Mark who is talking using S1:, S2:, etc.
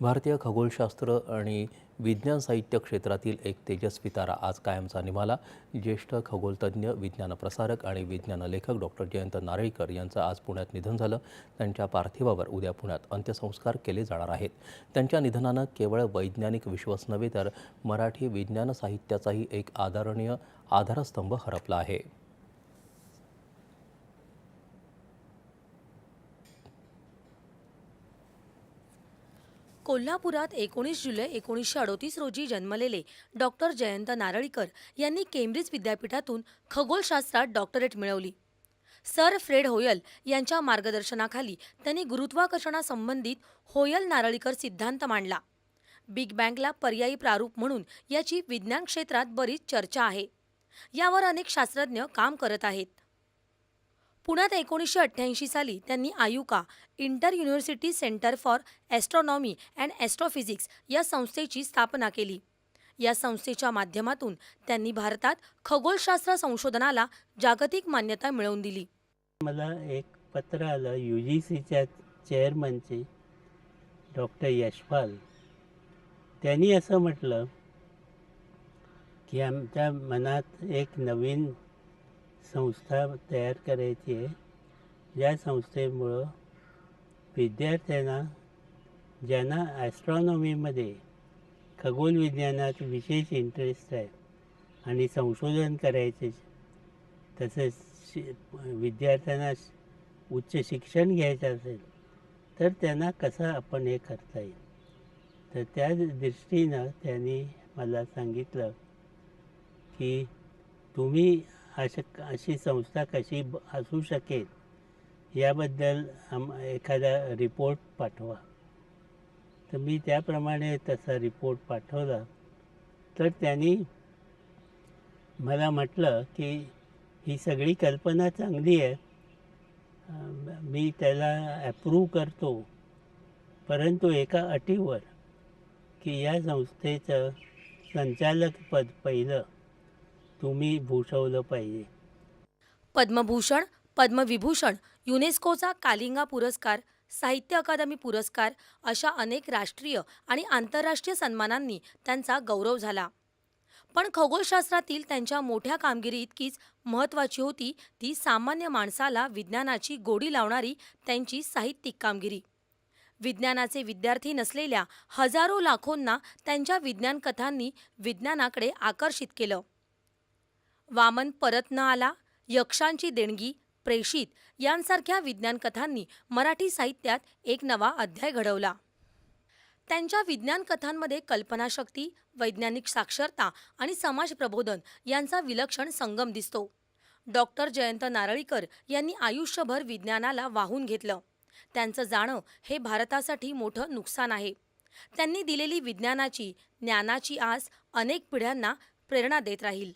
S1: भारतीय खगोलशास्त्र आणि विज्ञान साहित्य क्षेत्रातील एक तेजस्वी तारा आज कायमचा निभाला. ज्येष्ठ खगोलतज्ज्ञ विज्ञान प्रसारक आणि विज्ञान लेखक डॉक्टर जयंत नारळीकर यांचं आज पुण्यात निधन झालं. त्यांच्या पार्थिवावर उद्या पुण्यात अंत्यसंस्कार केले जाणार आहेत. त्यांच्या निधनानं केवळ वैज्ञानिक विश्वास नव्हे तर मराठी विज्ञान साहित्याचाही एक आदरणीय आधारस्तंभ हरपला आहे.
S2: कोल्हापुरात एकोणीस जुलै एकोणीसशे अडोतीस रोजी जन्मलेले डॉक्टर जयंत नारळीकर यांनी केम्ब्रिज विद्यापीठातून खगोलशास्त्रात डॉक्टरेट मिळवली. सर फ्रेड होयल यांच्या मार्गदर्शनाखाली त्यांनी गुरुत्वाकर्षणासंबंधित होयल नारळीकर सिद्धांत मांडला. बिग बँगला पर्यायी प्रारूप म्हणून याची विज्ञान क्षेत्रात बरीच चर्चा आहे. यावर अनेक शास्त्रज्ञ काम करत आहेत. पुण्यात एकोणीसशे अठ्ठ्याऐंशी साली त्यांनी IUCAA inter university centre for astronomy and astrophysics या संस्थेची स्थापना केली. या संस्थेच्या माध्यमातून त्यांनी भारतात खगोलशास्त्र संशोधनाला जागतिक मान्यता मिळवून दिली.
S3: मला एक पत्र आलं. यू जी सीच्या चेअरमनचे डॉक्टर यशपाल. त्यांनी असं म्हटलं की आमच्या मनात एक नवीन संस्था तयार करायची आहे. ज्या संस्थेमुळं विद्यार्थ्यांना ज्यांना ॲस्ट्रॉनॉमीमध्ये खगोल विज्ञानात विशेष इंटरेस्ट आहे आणि संशोधन करायचे तसेच शि विद्यार्थ्यांना श- उच्च शिक्षण घ्यायचं असेल तर त्यांना कसं आपण हे करता येईल? तर त्या दृष्टीनं त्यांनी मला सांगितलं की तुम्ही अशा अशी संस्था कशी ब- असू शकेल याबद्दल आम एखादा रिपोर्ट पाठवा. तर मी त्याप्रमाणे तसा रिपोर्ट पाठवला. तर त्यांनी मला म्हटलं की ही सगळी कल्पना चांगली आहे. मी त्याला ॲप्रूव्ह करतो. परंतु एका अटीवर की या संस्थेचं संचालकपद पहिलं तुम्ही भूषवलं पाहिजे.
S2: पद्मभूषण पद्मविभूषण युनेस्कोचा कालिंगा पुरस्कार साहित्य अकादमी पुरस्कार अशा अनेक राष्ट्रीय आणि आंतरराष्ट्रीय सन्मानांनी त्यांचा गौरव झाला. पण खगोलशास्त्रातील त्यांच्या मोठ्या कामगिरी इतकीच महत्त्वाची होती ती सामान्य माणसाला विज्ञानाची गोडी लावणारी त्यांची साहित्यिक कामगिरी. विज्ञानाचे विद्यार्थी नसलेल्या हजारो लाखोंना त्यांच्या विज्ञान कथांनी विज्ञानाकडे आकर्षित केलं. वामन परत न आला यक्षांची देणगी प्रेषित यांसारख्या विज्ञान कथांनी मराठी साहित्यात एक नवा अध्याय घडवला. त्यांच्या विज्ञान कथांमध्ये कल्पनाशक्ती वैज्ञानिक साक्षरता आणि समाज प्रबोधन यांचा विलक्षण संगम दिसतो. डॉक्टर जयंत नारळीकर यांनी आयुष्यभर विज्ञानाला वाहून घेतलं. त्यांचं जाणं हे भारतासाठी मोठं नुकसान आहे. त्यांनी दिलेली विज्ञानाची ज्ञानाची आस अनेक पिढ्यांना प्रेरणा देत राहील.